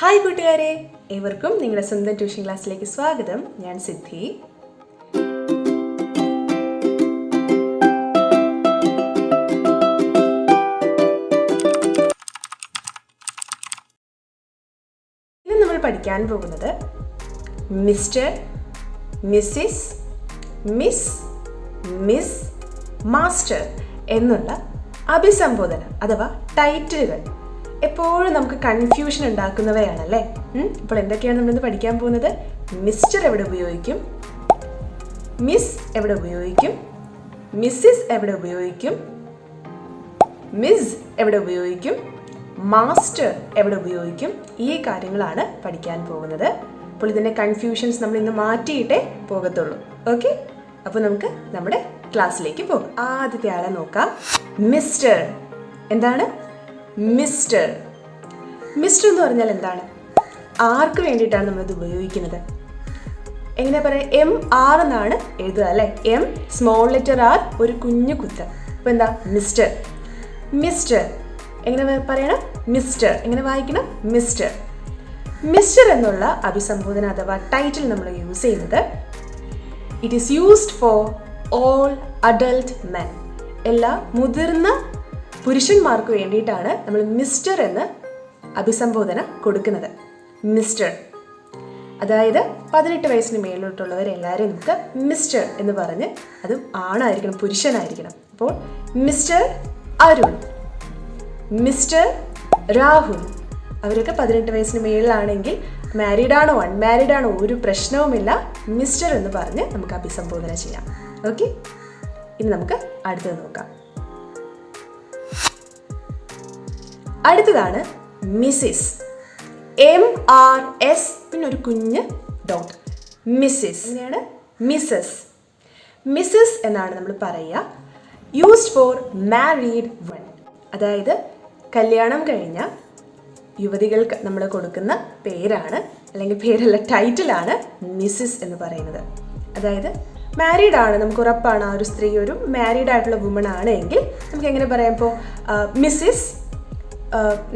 Hi കൂട്ടുകാരെ ഏവർക്കും നിങ്ങളുടെ സ്വന്തം ട്യൂഷൻ ക്ലാസ്സിലേക്ക് സ്വാഗതം. ഞാൻ സിദ്ധി. ഇന്ന് നമ്മൾ പഠിക്കാൻ പോകുന്നത് mister missus miss miss master എന്നുള്ള അഭിസംബോധന അഥവാ ടൈറ്റിലുകൾ. എപ്പോഴും നമുക്ക് കൺഫ്യൂഷൻ ഉണ്ടാക്കുന്നവയാണല്ലേ? അപ്പോൾ എന്തൊക്കെയാണ് നമ്മളിന്ന് പഠിക്കാൻ പോകുന്നത്? മിസ്റ്റർ എവിടെ ഉപയോഗിക്കും? മിസ് എവിടെ ഉപയോഗിക്കും? മിസ്സിസ് എവിടെ ഉപയോഗിക്കും? മിസ് എവിടെ ഉപയോഗിക്കും? മാസ്റ്റർ എവിടെ ഉപയോഗിക്കും? ഈ കാര്യങ്ങളാണ് പഠിക്കാൻ പോകുന്നത്. അപ്പോൾ ഇതിന്റെ കൺഫ്യൂഷൻസ് നമ്മൾ ഇന്ന് മാറ്റിയിട്ടേ പോകത്തുള്ളൂ. ഓക്കെ അപ്പോൾ നമുക്ക് നമ്മുടെ ക്ലാസ്സിലേക്ക് പോകാം. ആദ്യത്തെ ആളെ നോക്കാം. മിസ്റ്റർ എന്താണ്? മിസ്റ്റർ. മിസ്റ്റർ എന്ന് പറഞ്ഞാൽ എന്താണ്? ആർക്ക് വേണ്ടിയിട്ടാണ് നമ്മളിത് ഉപയോഗിക്കുന്നത്? എങ്ങനെ പറയാം? എം ആർ എന്നാണ് എഴുതുക അല്ലേ? എം സ്മോൾ ലെറ്റർ ആർ ഒരു കുഞ്ഞു കുത്ത്. അപ്പോൾ എന്താ? മിസ്റ്റർ. മിസ്റ്റർ. എങ്ങനെ പറയണം? മിസ്റ്റർ. എങ്ങനെ വായിക്കണം? മിസ്റ്റർ. മിസ്റ്റർ എന്നുള്ള അഭിസംബോധന അഥവാ ടൈറ്റിൽ നമ്മൾ യൂസ് ചെയ്യുന്നത് it is used for all adult men എല്ലാ മുതിർന്ന പുരുഷന്മാർക്ക് വേണ്ടിയിട്ടാണ് നമ്മൾ മിസ്റ്റർ എന്ന് അഭിസംബോധന കൊടുക്കുന്നത്. മിസ്റ്റർ. അതായത് പതിനെട്ട് വയസ്സിന് മേലോട്ടുള്ളവരെല്ലാവരും നമുക്ക് മിസ്റ്റർ എന്ന് പറഞ്ഞ് അതും ആണായിരിക്കണം പുരുഷനായിരിക്കണം. അപ്പോൾ മിസ്റ്റർ അരുൺ മിസ്റ്റർ രാഹുൽ അവരൊക്കെ പതിനെട്ട് വയസ്സിന് മേളിലാണെങ്കിൽ മാരീഡ് ആണോ അൺമാരീഡ് ആണോ ഒരു പ്രശ്നവുമില്ല. മിസ്റ്റർ എന്ന് പറഞ്ഞ് നമുക്ക് അഭിസംബോധന ചെയ്യാം. ഓക്കെ ഇനി നമുക്ക് അടുത്തത് നോക്കാം. അടുത്തതാണ് മിസ്സിസ് എം ആർ എസ് പിന്നെ ഒരു കുഞ്ഞ് ഡോട്ട് മിസ്സിസ് ഇങ്ങനെയാണ് മിസ്സസ് മിസ്സസ് എന്നാണ് നമ്മൾ പറയുക. യൂസ്ഡ് ഫോർ മാരീഡ് വൺ അതായത് കല്യാണം കഴിഞ്ഞ യുവതികൾക്ക് നമ്മൾ കൊടുക്കുന്ന പേരാണ്. അല്ലെങ്കിൽ പേരല്ല ടൈറ്റിലാണ് മിസ്സിസ് എന്ന് പറയുന്നത്. അതായത് മാരീഡ് ആണ്. നമുക്ക് ഉറപ്പാണ് ആ ഒരു സ്ത്രീ ഒരു മാരീഡ് ആയിട്ടുള്ള വുമൺ ആണ് എങ്കിൽ നമുക്ക് എങ്ങനെ പറയാം ഇപ്പോൾ മിസ്സിസ്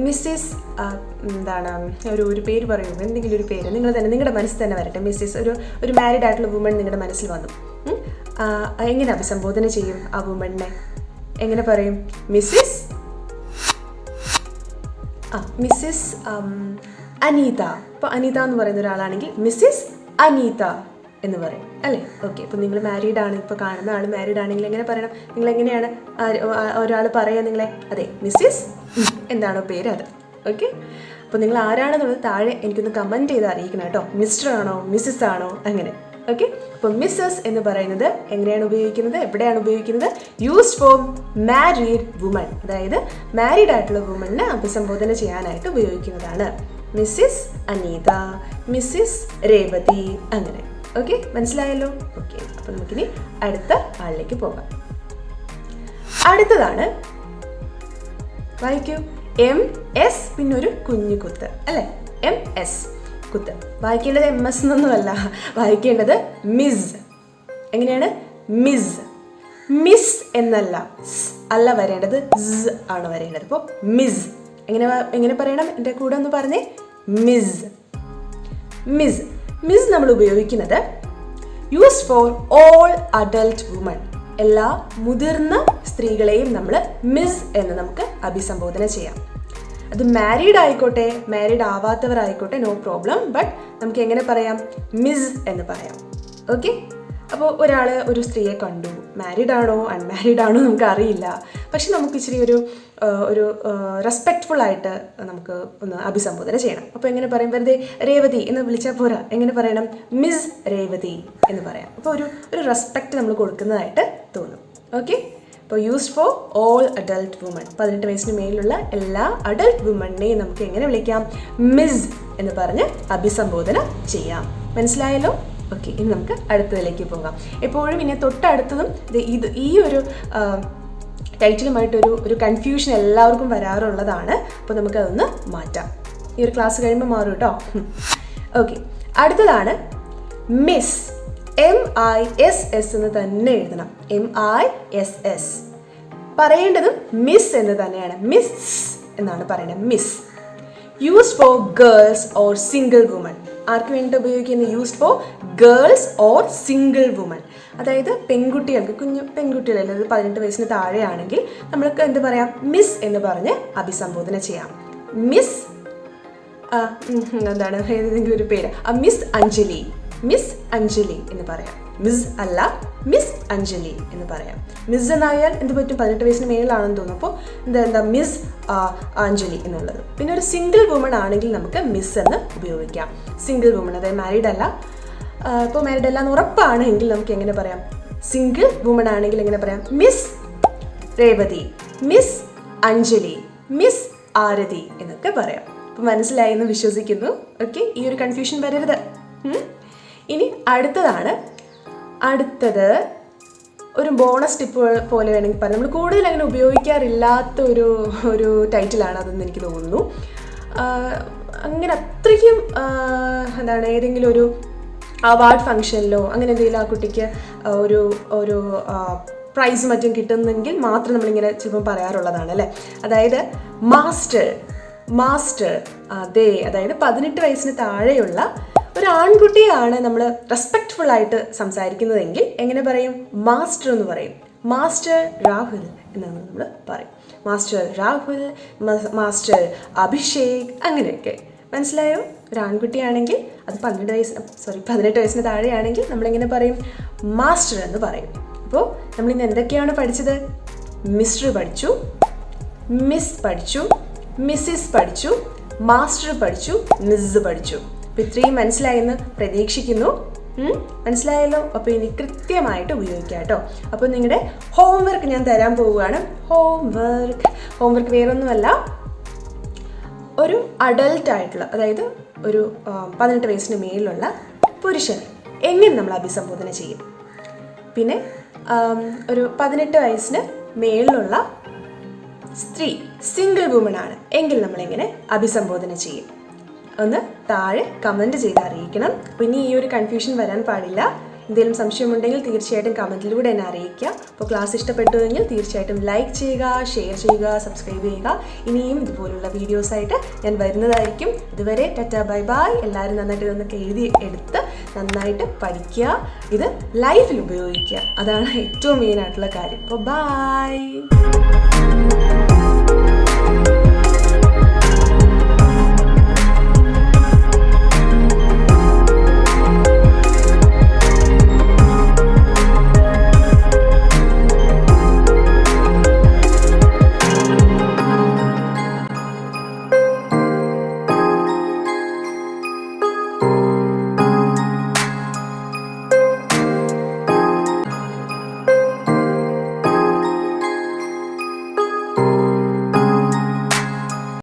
മിസ്സിസ് എന്താണ് ഒരു ഒരു പേര് പറയൂ എന്തെങ്കിലും ഒരു പേര്. നിങ്ങൾ തന്നെ നിങ്ങളുടെ മനസ്സിൽ തന്നെ വരട്ടെ മിസ്സിസ് ഒരു ഒരു മാരീഡ് ആയിട്ടുള്ള വുമൺ നിങ്ങളുടെ മനസ്സിൽ വന്നു. എങ്ങനെ അഭിസംബോധന ചെയ്യും ആ വുമണിനെ എങ്ങനെ പറയും? മിസ്സിസ് ആ മിസ്സിസ് അനീത. ഇപ്പോൾ അനീത എന്ന് പറയുന്ന ഒരാളാണെങ്കിൽ മിസ്സിസ് അനീത. എന്ന് പറയും. അല്ലേ? ഓക്കെ ഇപ്പോൾ നിങ്ങൾ മാരീഡ് ആണ്. ഇപ്പോൾ കാണുന്ന ആൾ മാരീഡ് ആണെങ്കിൽ എങ്ങനെ പറയണം? നിങ്ങൾ എങ്ങനെയാണ് ഒരാൾ പറയുക നിങ്ങളെ? അതെ മിസ്സിസ് എന്താണോ പേര് അത്. ഓക്കെ അപ്പോൾ നിങ്ങൾ ആരാണെന്നുള്ളത് താഴെ എനിക്കൊന്ന് കമന്റ് ചെയ്ത് അറിയിക്കണം കേട്ടോ. മിസ്റ്റർ ആണോ മിസ്സിസ് ആണോ അങ്ങനെ. ഓക്കെ അപ്പോൾ മിസ്സസ് എന്ന് പറയുന്നത് എങ്ങനെയാണ് ഉപയോഗിക്കുന്നത്? എവിടെയാണ് ഉപയോഗിക്കുന്നത്? യൂസ്ഡ് ഫോർ മാരീഡ് വുമൺ അതായത് മാരീഡ് ആയിട്ടുള്ള വുമണിനെ അഭിസംബോധന ചെയ്യാനായിട്ട് ഉപയോഗിക്കുന്നതാണ്. മിസ്സിസ് അനീത മിസ്സിസ് രേവതി അങ്ങനെ. ഓക്കെ മനസ്സിലായല്ലോ? ഓക്കെ അപ്പോൾ നമുക്കിനി അടുത്ത ആളിലേക്ക് പോകാം. അടുത്തതാണ് വായിക്കൂ. എം എസ് പിന്നെ ഒരു കുഞ്ഞു കുത്ത്. അല്ലേ? എം എസ് കുത്ത്. വായിക്കേണ്ടത് എം എസ് എന്നൊന്നുമല്ല. വായിക്കേണ്ടത് മിസ് എങ്ങനെയാണ്? മിസ് മിസ് എന്നല്ല. അല്ല വരേണ്ടത് സ് ആണ് വരേണ്ടത്. അപ്പോൾ മിസ് എങ്ങനെ എങ്ങനെ പറയണം? എന്റെ കൂടെ ഒന്ന് പറഞ്ഞേ. മിസ് മിസ് മിസ് നമ്മൾ ഉപയോഗിക്കുന്നത് use for all adult woman എല്ലാ മുതിർന്ന സ്ത്രീകളെയും നമ്മൾ മിസ് എന്ന് നമുക്ക് അഭിസംബോധന ചെയ്യാം. അത് മാരീഡ് ആയിക്കോട്ടെ മാരീഡ് ആവാത്തവരായിക്കോട്ടെ നോ പ്രോബ്ലം ബട്ട് നമുക്ക് എങ്ങനെ പറയാം? മിസ് എന്ന് പറയാം. ഓക്കെ അപ്പോൾ ഒരാൾ ഒരു സ്ത്രീയെ കണ്ടു. മാരീഡ് ആണോ അൺമാരീഡ് ആണോ നമുക്ക് അറിയില്ല പക്ഷെ നമുക്ക് ഇച്ചിരി ഒരു ഒരു റെസ്പെക്ട്ഫുൾ ആയിട്ട് നമുക്ക് ഒന്ന് അഭിസംബോധന ചെയ്യണം. അപ്പോൾ എങ്ങനെ പറയും? വെറുതെ രേവതി എന്ന് വിളിച്ചാൽ പോരാ. എങ്ങനെ പറയണം? മിസ് രേവതി എന്ന് പറയാം. അപ്പോൾ ഒരു ഒരു റെസ്പെക്റ്റ് നമ്മൾ കൊടുക്കുന്നതായിട്ട് തോന്നും. ഓക്കെ അപ്പോൾ used for all adult woman പതിനെട്ട് വയസ്സിന് മേലുള്ള എല്ലാ അഡൾട്ട് വുമണിനെയും നമുക്ക് എങ്ങനെ വിളിക്കാം? മിസ് എന്ന് പറഞ്ഞ് അഭിസംബോധന ചെയ്യാം. മനസ്സിലായല്ലോ? ഓക്കെ ഇനി നമുക്ക് അടുത്തതിലേക്ക് പോകാം എപ്പോഴും ഇനി തൊട്ടടുത്തതും ഇത് ഈ ഒരു ടൈറ്റിലുമായിട്ടൊരു ഒരു കൺഫ്യൂഷൻ എല്ലാവർക്കും വരാറുള്ളതാണ്. അപ്പോൾ നമുക്കതൊന്ന് മാറ്റാം. ഈ ഒരു ക്ലാസ് കഴിയുമ്പോൾ മാറും കേട്ടോ ഓക്കെ അടുത്തതാണ് miss M I S S എന്ന് തന്നെ എഴുതണം. എം ഐ എസ് എസ് പറയേണ്ടതും മിസ് എന്ന് തന്നെയാണ്. മിസ് എന്നാണ് പറയുന്നത് miss use for girls or single woman ആർക്ക് വേണ്ടി ഉപയോഗിക്കുന്ന used for girls or single woman അതായത് പെൺകുട്ടികൾക്ക് കുഞ്ഞു പെൺകുട്ടികൾ അതായത് പതിനെട്ട് വയസ്സിന് താഴെയാണെങ്കിൽ നമ്മൾക്ക് എന്താ പറയാം? മിസ് എന്ന് പറഞ്ഞ് അഭിസംബോധന ചെയ്യാം. മിസ് എന്താണ്? ഏതെങ്കിലും ഒരു പേര്. മിസ് അഞ്ജലി. മിസ് അഞ്ജലി എന്ന് പറയാം. മിസ് അല്ല മിസ് അഞ്ജലി എന്ന് പറയാം. മിസ് എന്നായാൽ എന്ത് പറ്റും? പതിനെട്ട് വയസ്സിന് മേളിലാണെന്ന് തോന്നുന്നു. അപ്പോൾ എന്താ എന്താ മിസ് അഞ്ജലി എന്നുള്ളത്. പിന്നെ ഒരു സിംഗിൾ വുമൺ ആണെങ്കിൽ നമുക്ക് മിസ് എന്ന് ഉപയോഗിക്കാം. സിംഗിൾ വുമൺ അതായത് മാരീഡ് അല്ല. ഇപ്പോൾ മാരീഡ് അല്ല എന്ന് ഉറപ്പാണെങ്കിൽ നമുക്ക് എങ്ങനെ പറയാം? സിംഗിൾ വുമൺ ആണെങ്കിൽ എങ്ങനെ പറയാം? Miss Revathi miss Anjali miss Arathi എന്നൊക്കെ പറയാം. അപ്പം മനസ്സിലായി എന്ന് വിശ്വസിക്കുന്നു. ഓക്കെ ഈ ഒരു കൺഫ്യൂഷൻ വരരുത്. ഇനി അടുത്തതാണ് അടുത്തത് ഒരു ബോണസ് ടിപ്പ് പോലെ വേണമെങ്കിൽ പറയാം. നമ്മൾ കൂടുതൽ അങ്ങനെ ഉപയോഗിക്കാറില്ലാത്ത ഒരു ഒരു ടൈറ്റിലാണ് അതെന്ന് എനിക്ക് തോന്നുന്നു. അങ്ങനെ അത്രയ്ക്കും എന്താണ് ഏതെങ്കിലും ഒരു അവാർഡ് ഫംഗ്ഷനിലോ അങ്ങനെ എന്തെങ്കിലും ആ കുട്ടിക്ക് ഒരു ഒരു പ്രൈസ് മറ്റും കിട്ടുന്നെങ്കിൽ മാത്രം നമ്മളിങ്ങനെ ചിലപ്പം പറയാറുള്ളതാണ് അല്ലേ? അതായത് മാസ്റ്റർ മാസ്റ്റർ അതെ അതായത് പതിനെട്ട് വയസ്സിന് താഴെയുള്ള ഒരു ആൺകുട്ടിയാണ് നമ്മൾ റെസ്പെക്ട്ഫുൾ ആയിട്ട് സംസാരിക്കുന്നതെങ്കിൽ എങ്ങനെ പറയും? മാസ്റ്റർ എന്ന് പറയും. മാസ്റ്റർ രാഹുൽ എന്നാണ് നമ്മൾ പറയും. മാസ്റ്റർ രാഹുൽ മാസ്റ്റർ അഭിഷേക് അങ്ങനെയൊക്കെ. മനസ്സിലായോ? ഒരു ആൺകുട്ടിയാണെങ്കിൽ അത് പന്ത്രണ്ട് വയസ്സിന് സോറി പതിനെട്ട് വയസ്സിന് താഴെയാണെങ്കിൽ നമ്മളിങ്ങനെ പറയും? മാസ്റ്റർ എന്ന് പറയും. അപ്പോൾ നമ്മൾ ഇന്ന് എന്തൊക്കെയാണ് പഠിച്ചത്? മിസ്റ്റർ പഠിച്ചു മിസ് പഠിച്ചു മിസ്സിസ് പഠിച്ചു മാസ്റ്റർ പഠിച്ചു മിസ് പഠിച്ചു. അപ്പോൾ ഇത്രയും മനസ്സിലായെന്ന് പ്രതീക്ഷിക്കുന്നു. മനസ്സിലായല്ലോ? അപ്പോൾ ഇനി കൃത്യമായിട്ട് ഉപയോഗിക്കാം കേട്ടോ. അപ്പോൾ നിങ്ങളുടെ ഹോംവർക്ക് ഞാൻ തരാൻ പോവുകയാണ്. ഹോംവർക്ക് ഹോംവർക്ക് വേറൊന്നുമല്ല. ഒരു അഡൽട്ട് ആയിട്ടുള്ള അതായത് ഒരു പതിനെട്ട് വയസ്സിന് മേലുള്ള പുരുഷൻ എങ്ങനെ നമ്മൾ അഭിസംബോധന ചെയ്യും? പിന്നെ ഒരു പതിനെട്ട് വയസ്സിന് മേളിലുള്ള സ്ത്രീ സിംഗിൾ വുമൺ ആണ്. എങ്കിൽ നമ്മളെങ്ങനെ അഭിസംബോധന ചെയ്യും? ഒന്ന് താഴെ കമന്റ് ചെയ്ത് അറിയിക്കണം. പിന്നെ ഈ ഒരു കൺഫ്യൂഷൻ വരാൻ പാടില്ല. എന്തെങ്കിലും സംശയമുണ്ടെങ്കിൽ തീർച്ചയായിട്ടും കമന്റിലൂടെ എന്നെ അറിയിക്കുക. അപ്പോൾ ക്ലാസ് ഇഷ്ടപ്പെട്ടുവെങ്കിൽ തീർച്ചയായിട്ടും ലൈക്ക് ചെയ്യുക ഷെയർ ചെയ്യുക സബ്സ്ക്രൈബ് ചെയ്യുക. ഇനിയും ഇതുപോലുള്ള വീഡിയോസായിട്ട് ഞാൻ വരുന്നതായിരിക്കും. ഇതുവരെ ടാറ്റ ബൈ ബൈ എല്ലാവരും നന്നായിട്ട് ഇതൊന്നൊക്കെ എഴുതി എടുത്ത് നന്നായിട്ട് പഠിക്കുക. ഇത് ലൈഫിൽ ഉപയോഗിക്കുക. അതാണ് ഏറ്റവും മെയിൻ ആയിട്ടുള്ള കാര്യം. അപ്പോൾ ബൈ